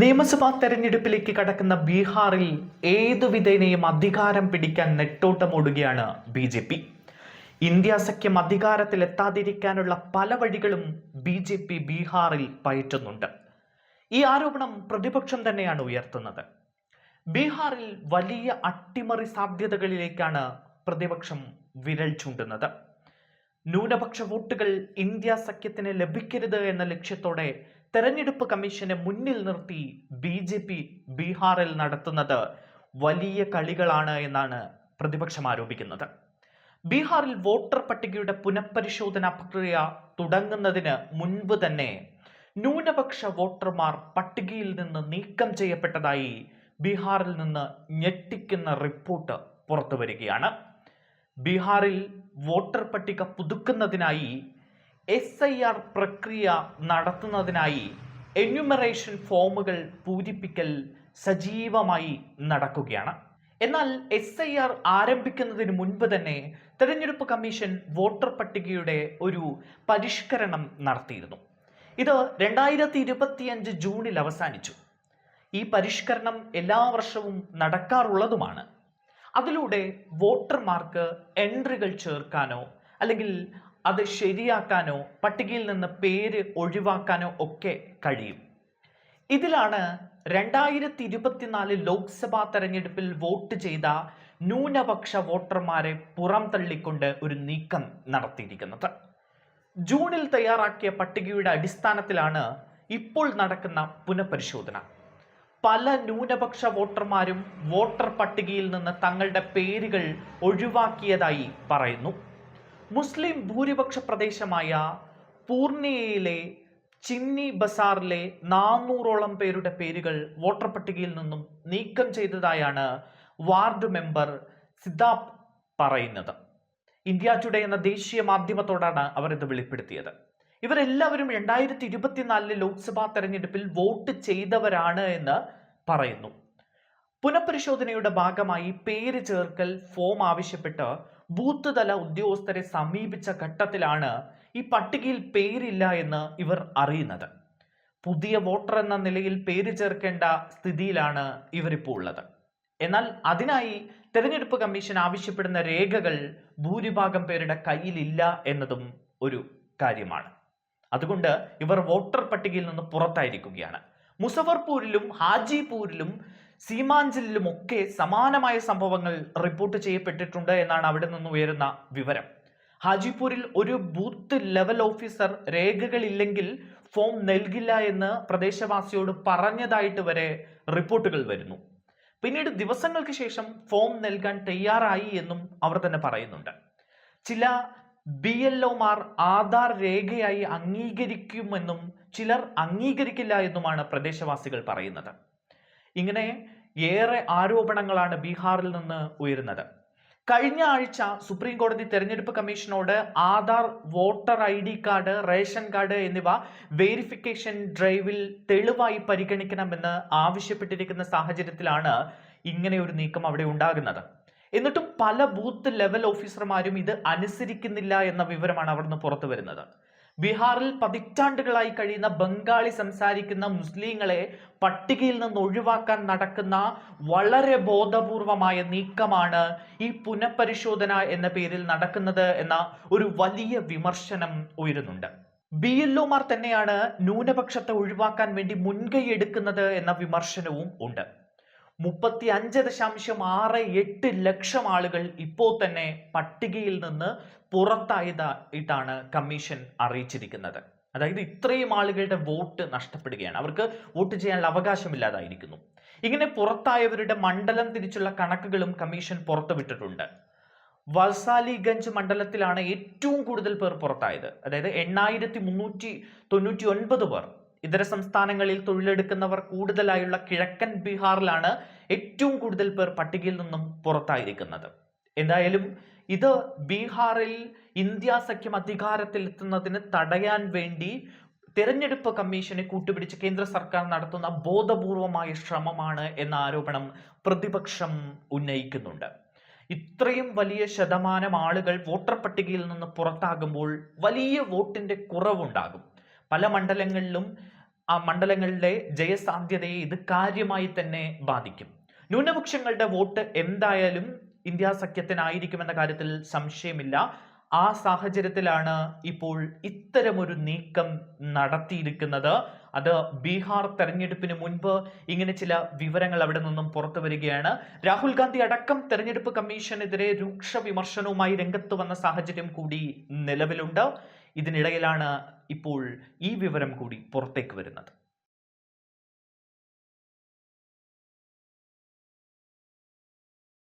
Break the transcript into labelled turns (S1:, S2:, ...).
S1: നിയമസഭാ തെരഞ്ഞെടുപ്പിലേക്ക് കടക്കുന്ന ബീഹാറിൽ ഏതു വിധേനയും അധികാരം പിടിക്കാൻ നെട്ടോട്ടമോടുകയാണ് ബി ജെ പി. ഇന്ത്യ സഖ്യം അധികാരത്തിൽ എത്താതിരിക്കാനുള്ള പല വഴികളും ബി ജെ പി ബീഹാറിൽ പയറ്റുന്നുണ്ട്. ഈ ആരോപണം പ്രതിപക്ഷം തന്നെയാണ് ഉയർത്തുന്നത്. ബീഹാറിൽ വലിയ അട്ടിമറി സാധ്യതകളിലേക്കാണ് പ്രതിപക്ഷം വിരൽ ചൂണ്ടുന്നത്. ന്യൂനപക്ഷ വോട്ടുകൾ ഇന്ത്യ സഖ്യത്തിന് ലഭിക്കരുത് എന്ന ലക്ഷ്യത്തോടെ തെരഞ്ഞെടുപ്പ് കമ്മീഷനെ മുന്നിൽ നിർത്തി ബി ജെ പി ബീഹാറിൽ നടത്തുന്നത് വലിയ കളികളാണ് എന്നാണ് പ്രതിപക്ഷം ആരോപിക്കുന്നത്. ബീഹാറിൽ വോട്ടർ പട്ടികയുടെ പുനഃപരിശോധന പ്രക്രിയ തുടങ്ങുന്നതിന് മുൻപ് തന്നെ ന്യൂനപക്ഷ വോട്ടർമാർ പട്ടികയിൽ നിന്ന് നീക്കം ചെയ്യപ്പെട്ടതായി ബീഹാറിൽ നിന്ന് ഞെട്ടിക്കുന്ന റിപ്പോർട്ട് പുറത്തുവരികയാണ്. ബീഹാറിൽ വോട്ടർ പട്ടിക പുതുക്കുന്നതിനായി എസ് ഐ ആർ പ്രക്രിയ നടത്തുന്നതിനായി എന്യൂമറേഷൻ ഫോമുകൾ പൂരിപ്പിക്കൽ സജീവമായി നടക്കുകയാണ്. എന്നാൽ എസ് ഐ ആർ ആരംഭിക്കുന്നതിന് മുൻപ് തന്നെ തെരഞ്ഞെടുപ്പ് കമ്മീഷൻ വോട്ടർ പട്ടികയുടെ ഒരു പരിഷ്കരണം നടത്തിയിരുന്നു. ഇത് രണ്ടായിരത്തി ഇരുപത്തിയഞ്ച് ജൂണിൽ അവസാനിച്ചു. ഈ പരിഷ്കരണം എല്ലാ വർഷവും നടക്കാറുള്ളതുമാണ്. അതിലൂടെ വോട്ടർമാർക്ക് എൻട്രികൾ ചേർക്കാനോ അല്ലെങ്കിൽ അത് ശരിയാക്കാനോ പട്ടികയിൽ നിന്ന് പേര് ഒഴിവാക്കാനോ ഒക്കെ കഴിയും. ഇതിലാണ് രണ്ടായിരത്തി ഇരുപത്തിനാല് ലോക്സഭാ തെരഞ്ഞെടുപ്പിൽ വോട്ട് ചെയ്ത ന്യൂനപക്ഷ വോട്ടർമാരെ പുറം തള്ളിക്കൊണ്ട് ഒരു നീക്കം നടത്തിയിരിക്കുന്നത്. ജൂണിൽ തയ്യാറാക്കിയ പട്ടികയുടെ അടിസ്ഥാനത്തിലാണ് ഇപ്പോൾ നടക്കുന്ന പുനഃപരിശോധന. പല ന്യൂനപക്ഷ വോട്ടർമാരും വോട്ടർ പട്ടികയിൽ നിന്ന് തങ്ങളുടെ പേരുകൾ ഒഴിവാക്കിയതായി പറയുന്നു. മുസ്ലിം ഭൂരിപക്ഷ പ്രദേശമായ പൂർണിയയിലെ ചിന്നി ബസാറിലെ നാനൂറോളം പേരുടെ പേരുകൾ വോട്ടർ പട്ടികയിൽ നിന്നും നീക്കം ചെയ്തതായാണ് വാർഡ് മെമ്പർ സിദ്ധാബ് പറയുന്നത്. ഇന്ത്യ ടുഡേ എന്ന ദേശീയ മാധ്യമത്തോടാണ് അവർ ഇത് വെളിപ്പെടുത്തിയത്. ഇവരെല്ലാവരും രണ്ടായിരത്തി ഇരുപത്തിനാലിലെ ലോക്സഭാ തെരഞ്ഞെടുപ്പിൽ വോട്ട് ചെയ്തവരാണ് എന്ന് പറയുന്നു. പുനഃപരിശോധനയുടെ ഭാഗമായി പേര് ചേർക്കൽ ഫോം ആവശ്യപ്പെട്ട് ബൂത്ത് തല ഉദ്യോഗസ്ഥരെ സമീപിച്ച ഘട്ടത്തിലാണ് ഈ പട്ടികയിൽ പേരില്ല എന്ന് ഇവർ അറിയുന്നത്. പുതിയ വോട്ടർ എന്ന നിലയിൽ പേര് ചേർക്കേണ്ട സ്ഥിതിയിലാണ് ഇവരിപ്പോൾ ഉള്ളത്. എന്നാൽ അതിനായി തെരഞ്ഞെടുപ്പ് കമ്മീഷൻ ആവശ്യപ്പെടുന്ന രേഖകൾ ഭൂരിഭാഗം പേരുടെ കയ്യിലില്ല എന്നതും ഒരു കാര്യമാണ്. അതുകൊണ്ട് ഇവർ വോട്ടർ പട്ടികയിൽ നിന്ന് പുറത്തായിരിക്കുകയാണ്. മുസഫർപൂരിലും ഹാജിപൂരിലും സീമാഞ്ചലിലും ഒക്കെ സമാനമായ സംഭവങ്ങൾ റിപ്പോർട്ട് ചെയ്യപ്പെട്ടിട്ടുണ്ട് എന്നാണ് അവിടെ നിന്ന് ഉയരുന്ന വിവരം. ഹാജിപൂരിൽ ഒരു ബൂത്ത് ലെവൽ ഓഫീസർ രേഖകളില്ലെങ്കിൽ ഫോം നൽകില്ല എന്ന് പ്രദേശവാസിയോട് പറഞ്ഞതായിട്ട് വരെ റിപ്പോർട്ടുകൾ വരുന്നു. പിന്നീട് ദിവസങ്ങൾക്ക് ശേഷം ഫോം നൽകാൻ തയ്യാറായി എന്നും അവർ തന്നെ പറയുന്നുണ്ട്. ചില ബി എൽ ഒമാർ ആധാർ രേഖയായി അംഗീകരിക്കുമെന്നും ചിലർ അംഗീകരിക്കില്ല എന്നുമാണ് പ്രദേശവാസികൾ പറയുന്നത്. ഇങ്ങനെ ഏറെ ആരോപണങ്ങളാണ് ബീഹാറിൽ നിന്ന് ഉയരുന്നത്. കഴിഞ്ഞ ആഴ്ച സുപ്രീം കോടതി തെരഞ്ഞെടുപ്പ് കമ്മീഷനോട് Aadhaar voter I D card ration card എന്നിവ വേരിഫിക്കേഷൻ ഡ്രൈവിൽ തെളിവായി പരിഗണിക്കണമെന്ന് ആവശ്യപ്പെട്ടിരിക്കുന്ന സാഹചര്യത്തിലാണ് ഇങ്ങനെ ഒരു നീക്കം അവിടെ ഉണ്ടാകുന്നത്. എന്നിട്ടും പല ബൂത്ത് ലെവൽ ഓഫീസർമാരും ഇത് അനുസരിക്കുന്നില്ല എന്ന വിവരമാണ് അവിടുന്ന് പുറത്തു വരുന്നത് ബീഹാറിൽ പതിറ്റാണ്ടുകളായി കഴിയുന്ന ബംഗാളി സംസാരിക്കുന്ന മുസ്ലിങ്ങളെ പട്ടികയിൽ നിന്ന് ഒഴിവാക്കാൻ നടക്കുന്ന വളരെ ബോധപൂർവമായ നീക്കമാണ് ഈ പുനഃപരിശോധന എന്ന പേരിൽ നടക്കുന്നത് എന്ന ഒരു വലിയ വിമർശനം ഉയരുന്നുണ്ട്. ബി തന്നെയാണ് ന്യൂനപക്ഷത്തെ ഒഴിവാക്കാൻ വേണ്ടി മുൻകൈ എടുക്കുന്നത് എന്ന വിമർശനവും ഉണ്ട്. മുപ്പത്തി അഞ്ച് ദശാംശം ആറ് എട്ട് ലക്ഷം ആളുകൾ ഇപ്പോൾ തന്നെ പട്ടികയിൽ നിന്ന് പുറത്തായതായിട്ടാണ് കമ്മീഷൻ അറിയിച്ചിരിക്കുന്നത്. അതായത് ഇത്രയും ആളുകളുടെ വോട്ട് നഷ്ടപ്പെടുകയാണ്. അവർക്ക് വോട്ട് ചെയ്യാനുള്ള അവകാശമില്ലാതായിരിക്കുന്നു. ഇങ്ങനെ പുറത്തായവരുടെ മണ്ഡലം തിരിച്ചുള്ള കണക്കുകളും കമ്മീഷൻ പുറത്തുവിട്ടിട്ടുണ്ട്. വൽസാലിഗഞ്ച് മണ്ഡലത്തിലാണ് ഏറ്റവും കൂടുതൽ പേർ പുറത്തായത്. അതായത് എണ്ണായിരത്തി മുന്നൂറ്റി തൊണ്ണൂറ്റി ഒൻപത് പേർ. ഇതര സംസ്ഥാനങ്ങളിൽ തൊഴിലെടുക്കുന്നവർ കൂടുതലായുള്ള കിഴക്കൻ ബീഹാറിലാണ് ഏറ്റവും കൂടുതൽ പേർ പട്ടികയിൽ നിന്നും പുറത്തായിരിക്കുന്നത്. എന്തായാലും ഇത് ബീഹാറിൽ ഇന്ത്യ സഖ്യം അധികാരത്തിൽ എത്തുന്നതിന് തടയാൻ വേണ്ടി തെരഞ്ഞെടുപ്പ് കമ്മീഷനെ കൂട്ടുപിടിച്ച് കേന്ദ്ര സർക്കാർ നടത്തുന്ന ബോധപൂർവമായ ശ്രമമാണ് എന്ന ആരോപണം പ്രതിപക്ഷം ഉന്നയിക്കുന്നുണ്ട്. ഇത്രയും വലിയ ശതമാനം ആളുകൾ വോട്ടർ പട്ടികയിൽ നിന്ന് പുറത്താകുമ്പോൾ വലിയ വോട്ടിന്റെ കുറവുണ്ടാകും. പല മണ്ഡലങ്ങളിലും ആ മണ്ഡലങ്ങളിലെ ജയസാധ്യതയെ ഇത് കാര്യമായി തന്നെ ബാധിക്കും. ന്യൂനപക്ഷങ്ങളുടെ വോട്ട് എന്തായാലും ഇന്ത്യ സഖ്യത്തിനായിരിക്കുമെന്ന കാര്യത്തിൽ സംശയമില്ല. ആ സാഹചര്യത്തിലാണ് ഇപ്പോൾ ഇത്തരമൊരു നീക്കം നടത്തിയിരിക്കുന്നത്. അത് ബീഹാർ തെരഞ്ഞെടുപ്പിന് മുൻപ് ഇങ്ങനെ ചില വിവരങ്ങൾ അവിടെ നിന്നും പുറത്തു വരികയാണ്. രാഹുൽ ഗാന്ധി അടക്കം തെരഞ്ഞെടുപ്പ് കമ്മീഷനെതിരെ രൂക്ഷ വിമർശനവുമായി രംഗത്ത് വന്ന സാഹചര്യം കൂടി നിലവിലുണ്ട്. ഇതിനിടയിലാണ് ഇപ്പോൾ ഈ വിവരം കൂടി പുറത്തേക്ക് വരുന്നത്.